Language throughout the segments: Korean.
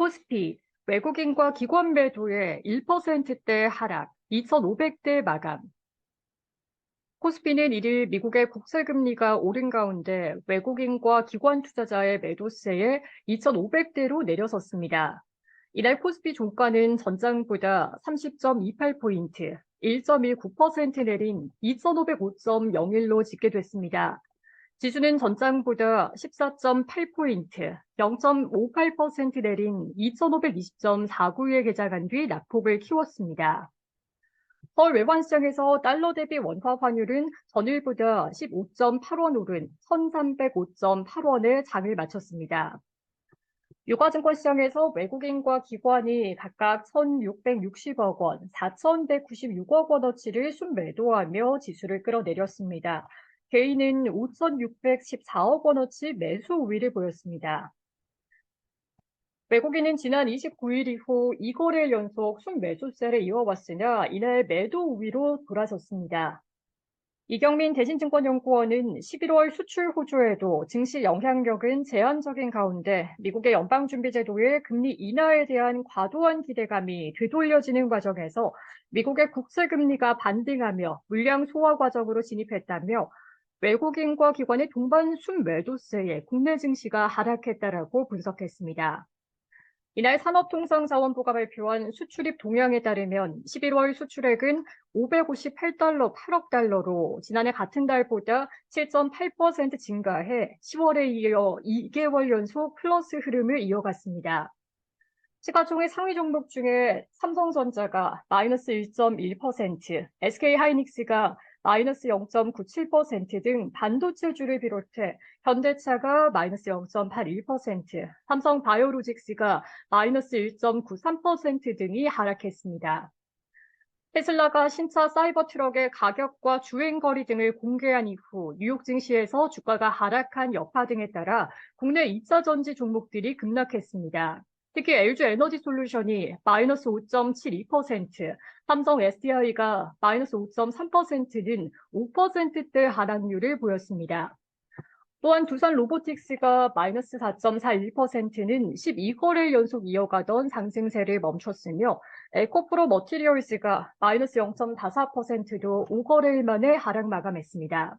코스피 외국인과 기관 매도의 1%대 하락, 2,500대 마감. 코스피는 1일 미국의 국채금리가 오른 가운데 외국인과 기관 투자자의 매도세에 2,500대로 내려섰습니다. 이날 코스피 종가는 전장보다 30.28포인트, 1.19% 내린 2,505.01로 집계됐습니다. 지수는 전장보다 14.8포인트, 0.58% 내린 2,520.49에 개장한 뒤 낙폭을 키웠습니다. 서울 외환시장에서 달러 대비 원화 환율은 전일보다 15.8원 오른 1,305.8원에 장을 마쳤습니다. 유가증권 시장에서 외국인과 기관이 각각 1,660억 원, 4,196억 원어치를 순매도하며 지수를 끌어내렸습니다. 개인은 5,614억 원어치 매수 우위를 보였습니다. 외국인은 지난 29일 이후 2거래일 연속 순매수세를 이어왔으나 이날 매도 우위로 돌아섰습니다. 이경민 대신증권연구원은 11월 수출 호조에도 증시 영향력은 제한적인 가운데 미국의 연방준비제도의 금리 인하에 대한 과도한 기대감이 되돌려지는 과정에서 미국의 국채금리가 반등하며 물량 소화 과정으로 진입했다며 외국인과 기관의 동반 순매도세에 국내 증시가 하락했다라고 분석했습니다. 이날 산업통상자원부가 발표한 수출입 동향에 따르면 11월 수출액은 558달러 8억 달러로 지난해 같은 달보다 7.8% 증가해 10월에 이어 2개월 연속 플러스 흐름을 이어갔습니다. 시가총액 상위 종목 중에 삼성전자가 마이너스 1.1%, SK하이닉스가 마이너스 0.97%등 반도체주를 비롯해 현대차가 마이너스 0.81%, 삼성바이오로직스가 마이너스 1.93% 등이 하락했습니다. 테슬라가 신차 사이버 트럭의 가격과 주행거리 등을 공개한 이후 뉴욕 증시에서 주가가 하락한 여파 등에 따라 국내 2차 전지 종목들이 급락했습니다. 특히 LG 에너지 솔루션이 마이너스 5.72%, 삼성 SDI가 마이너스 5.3%는 5%대 하락률을 보였습니다. 또한 두산 로보틱스가 마이너스 4.41%는 12거래일 연속 이어가던 상승세를 멈췄으며 에코프로 머티리얼스가 마이너스 0.44%도 5거래일 만에 하락 마감했습니다.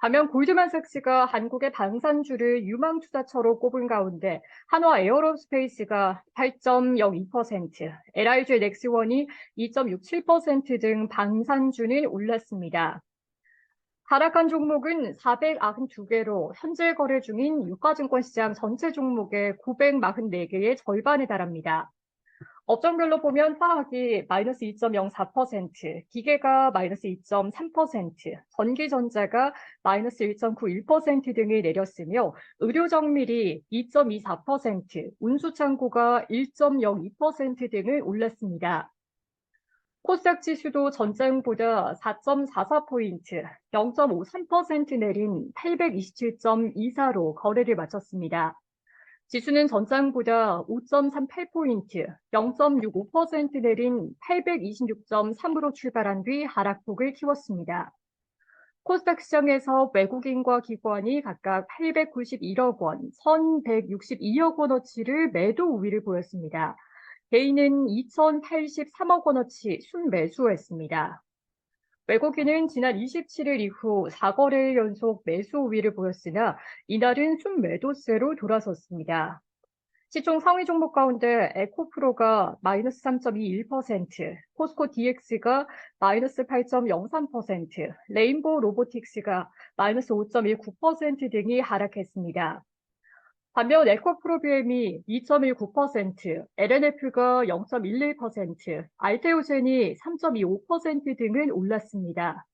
반면 골드만 삭스가 한국의 방산주를 유망 투자처로 꼽은 가운데 한화 에어로스페이스가 8.02%, LIG 넥스원이 2.67%등 방산주는 올랐습니다. 하락한 종목은 492개로 현재 거래 중인 유가증권 시장 전체 종목의 944개의 절반에 달합니다. 업종별로 보면 화학이 마이너스 2.04%, 기계가 마이너스 2.3%, 전기전자가 마이너스 1.91% 등을 내렸으며 의료정밀이 2.24%, 운수창고가 1.02% 등을 올랐습니다. 코스닥 지수도 전장보다 4.44포인트, 0.53% 내린 827.24로 거래를 마쳤습니다. 지수는 전장보다 5.38포인트, 0.65% 내린 826.3으로 출발한 뒤 하락폭을 키웠습니다. 코스닥 시장에서 외국인과 기관이 각각 891억 원, 1,162억 원어치를 매도 우위를 보였습니다. 개인은 2,083억 원어치 순매수했습니다. 외국인은 지난 27일 이후 4거래일 연속 매수 우위를 보였으나 이날은 순매도세로 돌아섰습니다. 시총 상위 종목 가운데 에코프로가 마이너스 3.21%, 포스코 DX가 마이너스 8.03%, 레인보우 로보틱스가 마이너스 5.19% 등이 하락했습니다. 반면 에코 프로비엠이 2.19%, LNF가 0.11%, 알테오젠이 3.25% 등은 올랐습니다.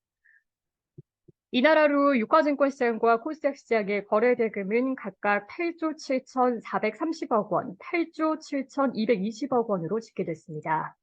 하루 유가증권 시장과 코스닥 시장의 거래 대금은 각각 8조 7,430억 원, 8조 7,220억 원으로 집계됐습니다.